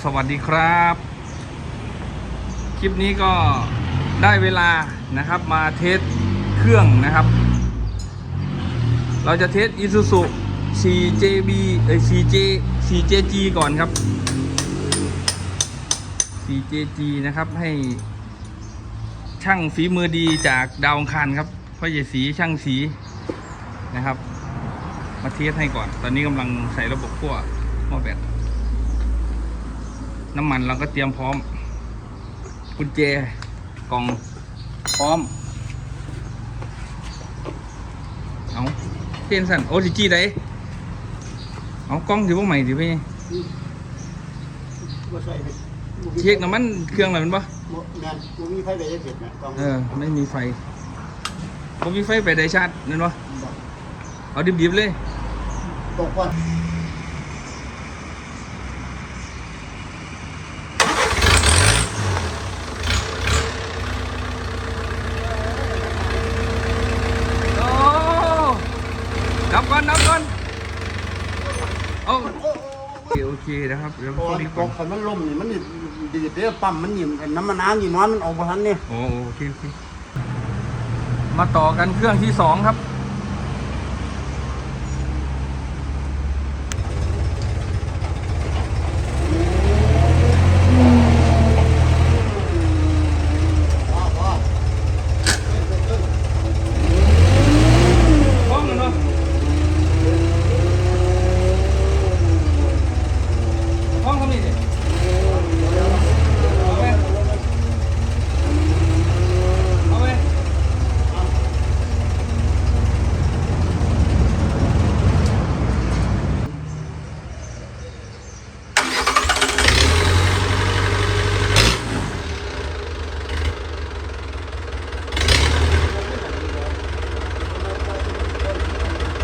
สวัสดีครับ คลิปนี้ก็ได้เวลานะครับมาเทสเครื่องนะครับ เราจะเทส Isuzu 4JB เอ้ย 4J 4JG ก่อนครับ 4JG นะครับให้ช่างฝีมือดีจากดาวองคารครับพ่อใหญ่สีช่างสีนะครับ มาเทสให้ก่อน ตอนนี้กำลังใส่ระบบขั้วหม้อแบต น้ำมันเราก็เตรียมพร้อมกุญแจกล่องพร้อม เอาเทียนสั่นโอ้สิจี้ได้เอากล้องถือว่าใหม่ถือไปบ่ใส่ไปเช็คน้ำมันเครื่องอะไรมันปะบ่แม่นบ่มีไฟไปยังเห็ดนะกล้องเออไม่มีไฟผมมีไฟไปได้ชาร์จนั่นปะเอาดิบๆเลยตกก่อน โอ้ ดับก่อนดับก่อนโอ้โอเคโอเคนะครับเดี๋ยวพอพวกนี้ตก่อนกคันมันล่มนี่มันนี่ดีดเด้อปั๊มมันนี่น้ำมันน้ำนี่นอนมันออกบ่ทันนี่ โอ้โอเคโอเคมาต่อกันเครื่องที่สองครับ พอพอ ห้องเนาะห้องเขามีดิเอาไปเอาไป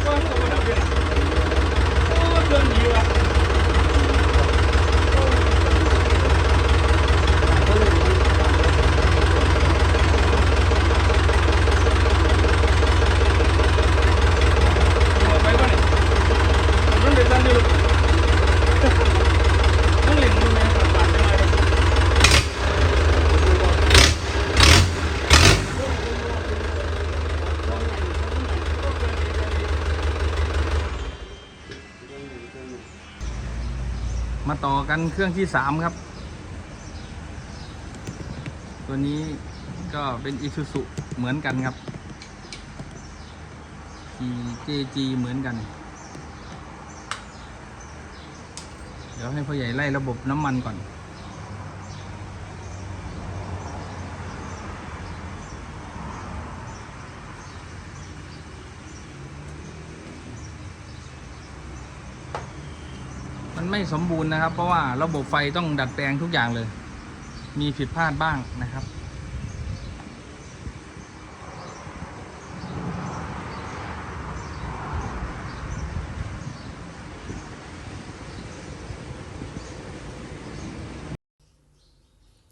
ห้องเขาบ่ดับเนี่ยโอ้เรื่องดีว่ะ เอาไปก่อนนี่มันเป็นสันอยู่ต้องเล่นดูแม่สัตว์ป่าจังเลยมาต่อ กันเครื่องที่สามครับ ตัวนี้ก็เป็นอิซูซุเหมือนกันครับ GJG เหมือนกัน เดี๋ยวให้พ่อใหญ่ไล่ระบบน้ำมันก่อน ไม่สมบูรณ์นะครับ เพราะว่าระบบไฟต้องดัดแปลงทุกอย่างเลย มีผิดพลาดบ้างนะครับ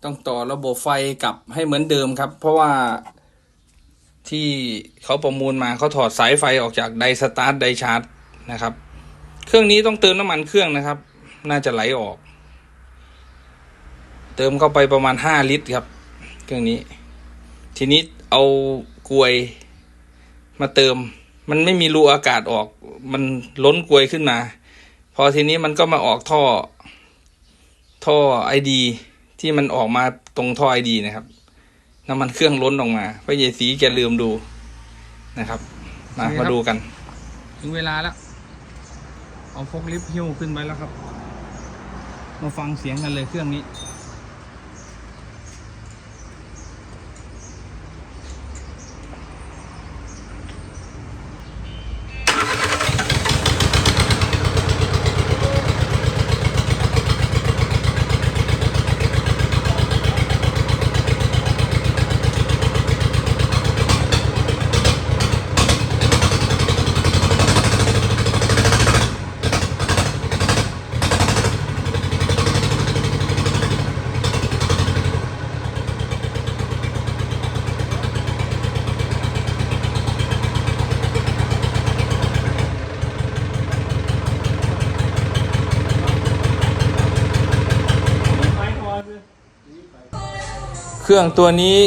ต้องต่อระบบไฟกลับให้เหมือนเดิมครับ เพราะว่าที่เขาประมูลมาเขาถอดสายไฟออกจากไดสตาร์ทไดชาร์จนะครับ เครื่องนี้ต้องเติมน้ำมันเครื่องนะครับ น่าจะไหลออก เติมเข้าไปประมาณห้าลิตรครับ เครื่องนี้ ทีนี้เอากลวยมาเติม มันไม่มีรูอากาศออก มันล้นกลวยขึ้นมา พอทีนี้มันก็มาออกท่อ ท่อไอดีที่มันออกมาตรงท่อไอดีนะครับ น้ำมันเครื่องล้นออกมาพระเยสีแกลืมดูนะครับ มาโอเคครับมาดูกัน ถึงเวลาแล้ว เอาฟกลิฟต์หิ้วขึ้นไปแล้วครับ มาฟังเสียงกันเลยเครื่องนี้ เครื่องตัวนี้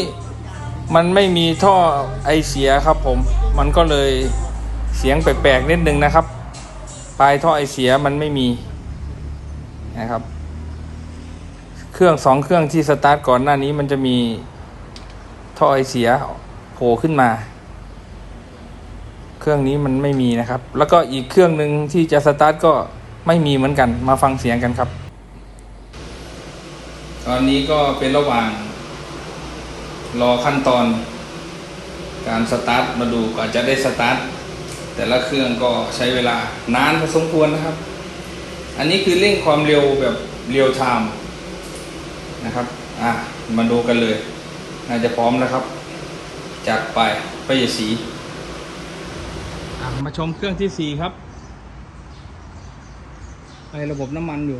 มันไม่มีท่อไอเสียครับผมมันก็เลยเสียงแปลกๆนิดนึงนะครับ ปลายท่อไอเสียมันไม่มีนะครับ เครื่องสองเครื่องที่สตาร์ทก่อนหน้านี้มันจะมีท่อไอเสียโผล่ขึ้นมา เครื่องนี้มันไม่มีนะครับ แล้วก็อีกเครื่องหนึ่งที่จะสตาร์ทก็ไม่มีเหมือนกัน มาฟังเสียงกันครับ ตอนนี้ก็เป็นระหว่าง รอขั้นตอนการสตาร์ทมาดูก่อนจะได้สตาร์ทแต่ละเครื่องก็ใช้เวลานานพอสมควรนะครับ อันนี้คือเร่งความเร็วแบบเรียลไทม์นะครับอะมาดูกันเลยน่าจะพร้อมแล้วครับจัดไปไปยสีมาชมเครื่องที่สี่ครับไอระบบน้ำมันอยู่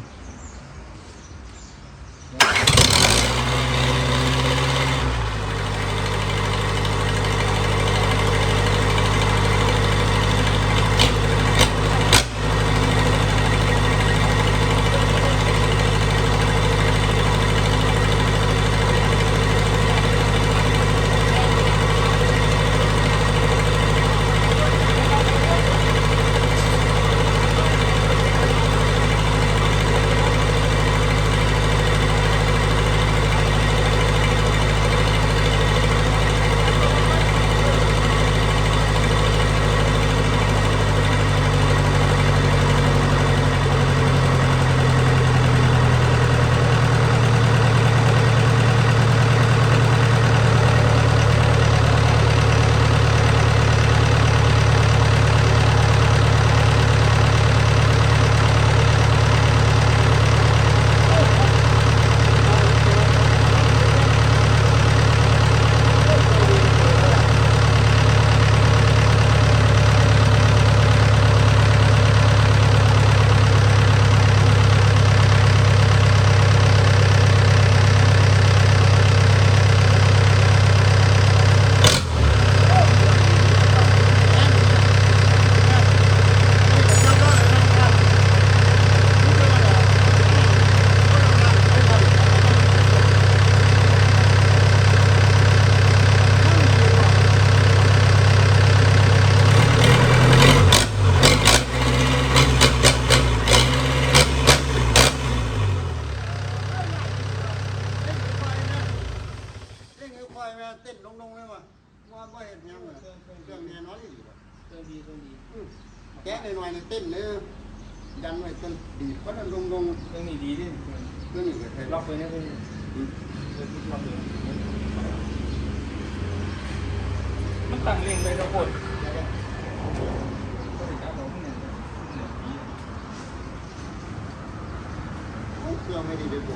เครื่องไม่ดีเดี๋ยวโบ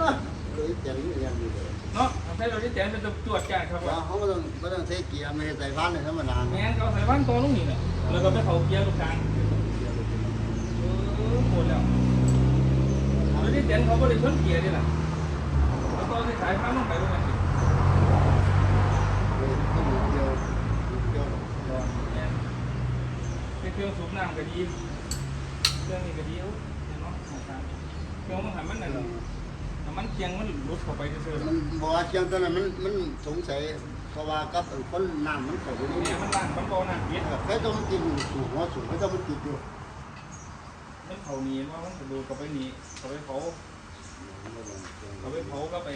อะเลยเจ๋งเรียนดีเลยเนาะใช้เราที่แจนเป็นตัวตรวจจัดครับว่าว่าเขาก็ต้องก็ต้องใช้เกียร์ไม่ใส่พันเลยธรรมดาแม่นก็ใส่บ้านตัวลูกนี่แหละแล้วก็ไปเขาเกียร์ลูกกลางเออหมดแล้วเราที่แจนเขาก็ได้ชนเกียร์นี่แหละแล้วก็ได้สายพันลงไปลงไปเดียวเดียวเป็นเครื่องสูบน้ำก็ดีเครื่องนี้ก็ดีเนาะ เครื่องมันทำมันนั่นน้ำมันเคียงมันหลุดเข้าไปเฉยๆมันบอกว่าเชียงตัวนั้นมันมันสงสัยเพราะว่ากับคนน้ำมันเข้าไปนี่เนี่ยมันล่างมันโตนะเย็ดเคยต้องมันกินสูงหัวสูงเคยต้องมันติดอยู่มันเขาหนีว่ามันจะดูเขาไปหนีเขาไปเผาเขาไปเผาก็ไป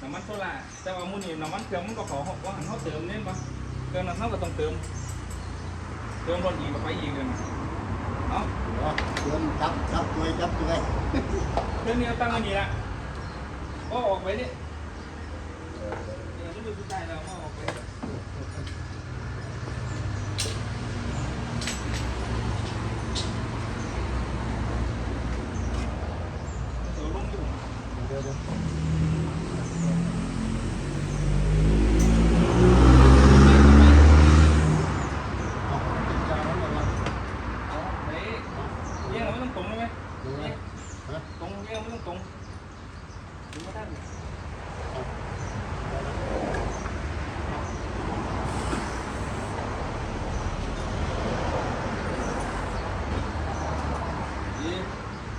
น้ำมันโซล่าแต่ว่ามูนี่น้ำมันเครื่องมันก็ขอว่าหันเขาเติมเนี่ยปะเครื่องนั้นเขาก็ต้องเติมเติมรถอีกก็ไปอีกเลยนะ เอาเดินจับจับตัวจับตัวเครื่องนี้ตั้งอันนี้ละก็ออกไปนี่เดี๋ยวมันดูผู้ชายเราก็ออกไปเดี๋ยวลงอยู่ เอาไปเยี่ยงเราไม่ต้องตรงใช่ไหมเนี่ยตรงเยี่ยงไม่ต้องตรงถึงไม่ได้ดี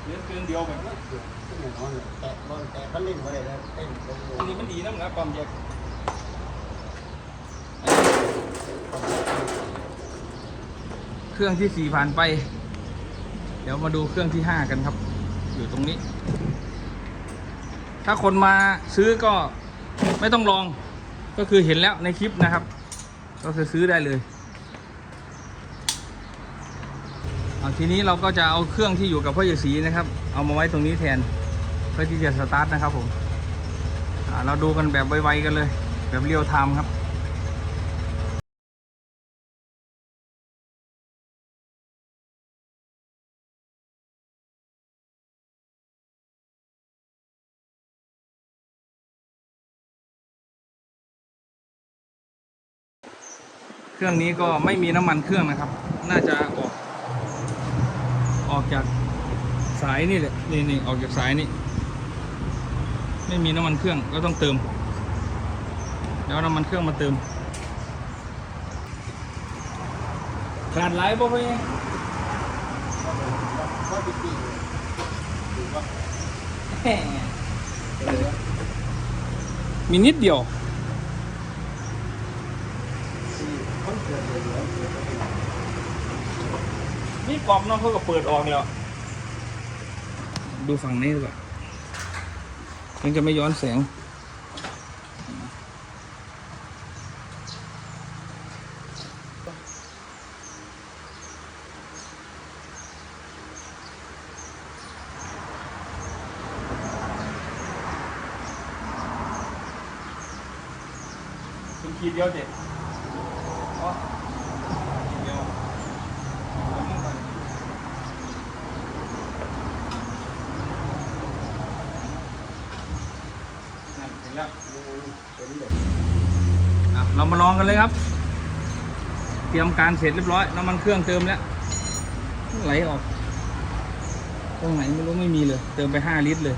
เลือเครื่องเดียวแบบที่ไหนอนเลยแตะบอลแตะคันเร่งไว้แล้วเต้นลงลอันนี้มันดีนะนะความแยกเครื่องที่สี่ผ่านไป เดี๋ยวมาดูเครื่องที่ห้ากันครับ อยู่ตรงนี้ ถ้าคนมาซื้อก็ไม่ต้องลองก็คือเห็นแล้วในคลิปนะครับ ก็คือซื้อได้เลยเอา ทีนี้เราก็จะเอาเครื่องที่อยู่กับพ่อใหญ่สีนะครับ เอามาไว้ตรงนี้แทน เพื่อที่จะสตาร์ทนะครับผมเราดูกันแบบไวๆกันเลย แบบเรียลไทม์ครับเครื่องนี้ก็ไม่มีน้ำมันเครื่องนะครับ น่าจะออก ออกจากสายนี่แหละนี่นี่ออกจากสายนี่ไม่มีน้ำมันเครื่องก็ต้องเติม แล้วน้ำมันเครื่องมาเติมขาดไหลบ่พี่ก็ติดปีถูกปะมีนิดเดียว นเกิดเหลือเหลือเหลือนี่อบน้องเขาก็เปิดออกแล้ว ดูฝั่งนี้ดีกว่ามันจะไม่ย้อนแสง เป็นขีดเดียวเด็ดอ๋อขีดเดียวเอาลงไปนั่นเห็นแล้ว เป็นเด็ก อะ เรามาลองกันเลยครับ เตรียมการเสร็จเรียบร้อย น้ำมันเครื่องเติมแล้ว ไหลออก ตรงไหนไม่รู้ไม่มีเลย เติมไปห้าลิตรเลย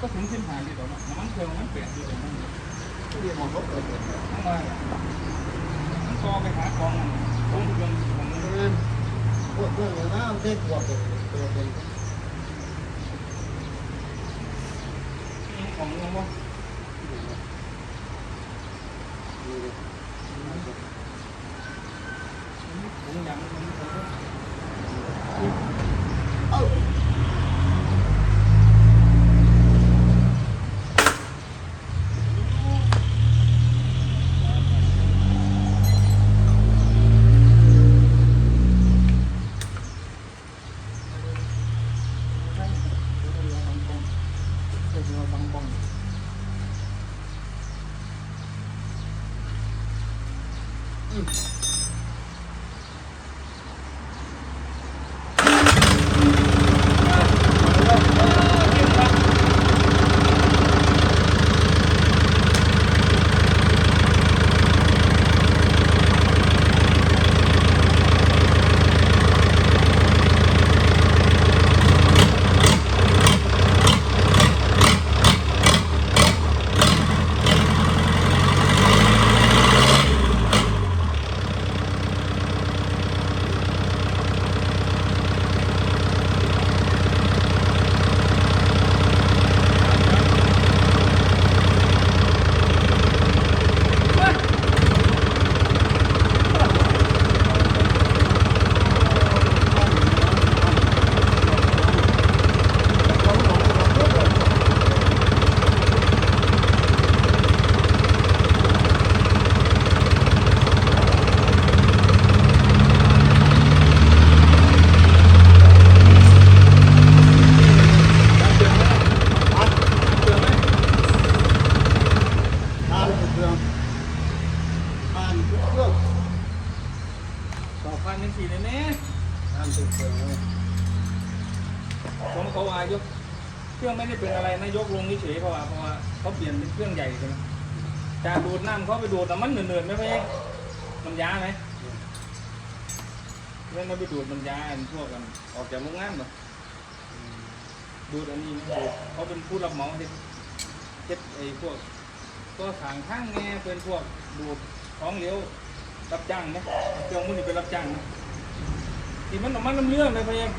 ก็ถึงเส้นหาลิตรแล้วนะน้ำมันเครื่องมันเปลี่ยนอยู่ตรงนั้นเลยที่เรียนมองเขาเกิดเหตุทั้งมาทั้งกอไปหากองมันตรงเครื่องของมันเพราะงั้นเรื่องอย่างนั้นเต้นบวกเลยตัวเป็น ของมันว่านี่เลยผมอยากมั ดูดแต่มันเหนื่อยๆไหมพี่มันยาไหมเล่นเราไปดูดมันยาอันพวกกัน ออกจากโรงงานเหรอดูดอันนี้นะดูดเขาเป็นผู้รับเหมาเฮ็ดเฮ็ดไอ้พวก ก็สางข้างแง่เป็นพวกดูดของเหลวรับจ้างไหมเครื่องมือนี่เป็นรับจ้างไหมที่มันออกมาน้ำเรื่องเลยพะยัง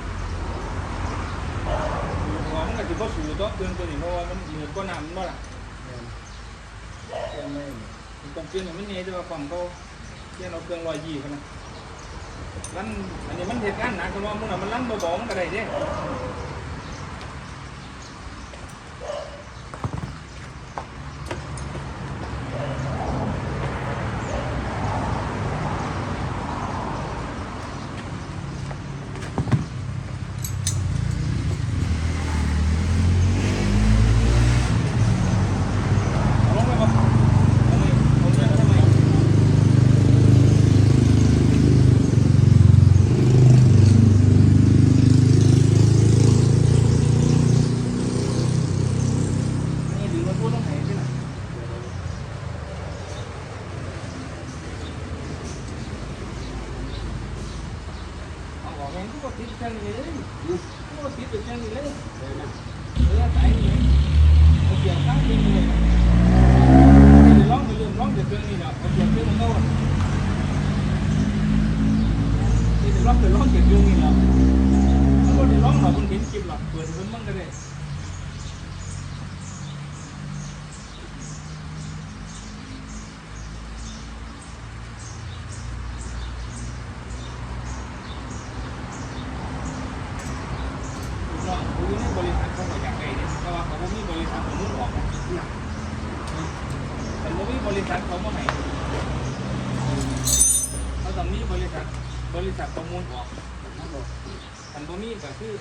หัวมันก็จะก็สูตัวเครื่องตัวนี้เพราะว่ามันเหนือกว่าน้ำมันบ่ล่ะ เรื่องไม่มันต้องเปลี่ยนให้มันเนี่ยจะว่าฝั่งเขาเปลี่ยนเอาเครื่องลอยยี่เขานะมันอันนี้มันเหตุการณ์หนักคือว่ามันน่ะมันลั่นเบาๆมันก็ได้เนี่ยอาลงไปบ่เอาเลยเอาเลยทำไมนี่ดึงมันพูดต้องไหนที่ไหนเอาออก เองเลยก็ติดไปแค่นี้เลย เดี๋ยวนะ เออสายนี่เอาเกี่ยวข้างเป็นเลยเดี๋ยวร้องไปเรื่องร้องเดี๋ยวเครื่องนี่เนาะเอาเกี่ยวเครื่องมันเข้าเดี๋ยวร้องเดี๋ยวร้องเกี่ยวเครื่องนี่เนาะถ้าคนเดี๋ยวร้องเราคนเห็นคลิปหรอกเปิดเพิ่มมั่งก็ได้ลูกน้องผู้อยู่ในบริษัทเขาก็อยากได้เนี่ยเพราะว่าเขาบ่มีบริษัทเขามุ่งออกนะแต่บ่มีบริษัทเขาบ่ให้เขาต้องมีบริษัท บริษัทประมูลออกคันบ่มีก็คือ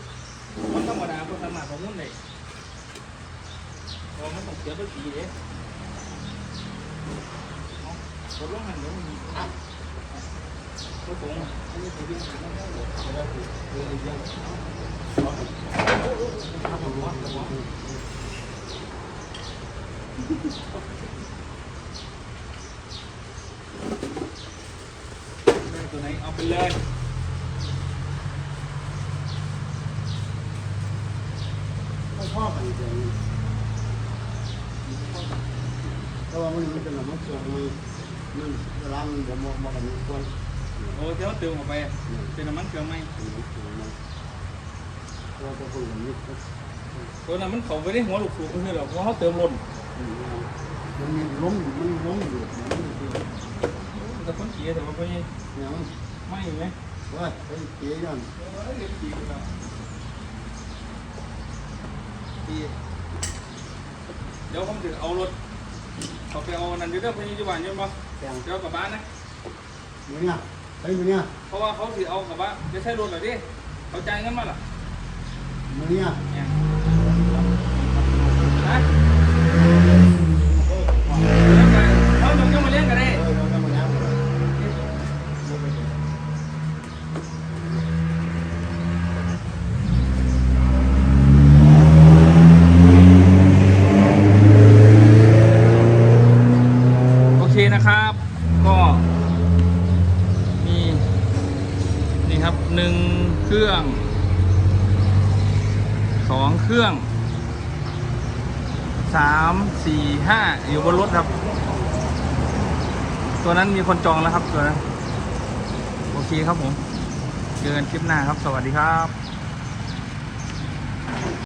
คนธรรมดาบ่สามารถประมูลได้เพราะมันต้องเสียภาษีเด้กดลงหันเดี๋ยวมันมีก็ตรงอันนี้คือวิ่งหาไม่ได้เลยเดี๋ยวคือคือเรื่องครับผมว่าผมว่าได้ตัวไหนเอาไปเลย ไม่ชอบอะไรเดี๋ยวนี้เพราะว่ามันมันเป็นอะไรมันเสื่อมมันมันเวลามันบ่มองมองกันมันควร โอ้ เจ้าเติมออกไป เป็นน้ำมันเครื่องไหมตัวตัวคนแบบนี้ตัวนั้นมันเขาไปได้หัวลูกสูบก็คือหรอกเพราะเขาเติมล้นมันมีล้มมันล้มอยู่มันมีแต่คนเสียแต่ว่าไปเนี่ยมันไม่ไหมว่าไอ้เกี้ยนั่นเดี๋ยวขี่แล้วขี่เดี๋ยวผมจะเอารถเขาไปเอานั่นเดี๋ยวเดี๋ยวพยาบาลยังบ่แกงเดี๋ยวกลับบ้านนะมือเนี่ย ไอ้มือเนี่ยเพราะว่าเขาสิเอากลับบ้านจะใช้รถเหรอดิเขาจ่ายเงินมาล่ะมือเนี่ยเนี่ยนะแล้วไปเขาจะยังมาเลี้ยงกันได้ เออเราทำมาแล้ว โอเคนะครับ ก็มีนี่ครับหนึ่งเครื่องสองเครื่องสามสี่ห้าอยู่บนรถครับ ตัวนั้นมี คนจองแล้วครับตัวนะโอเคครับผมเจอกันคลิปหน้าครับ สวัสดีครับ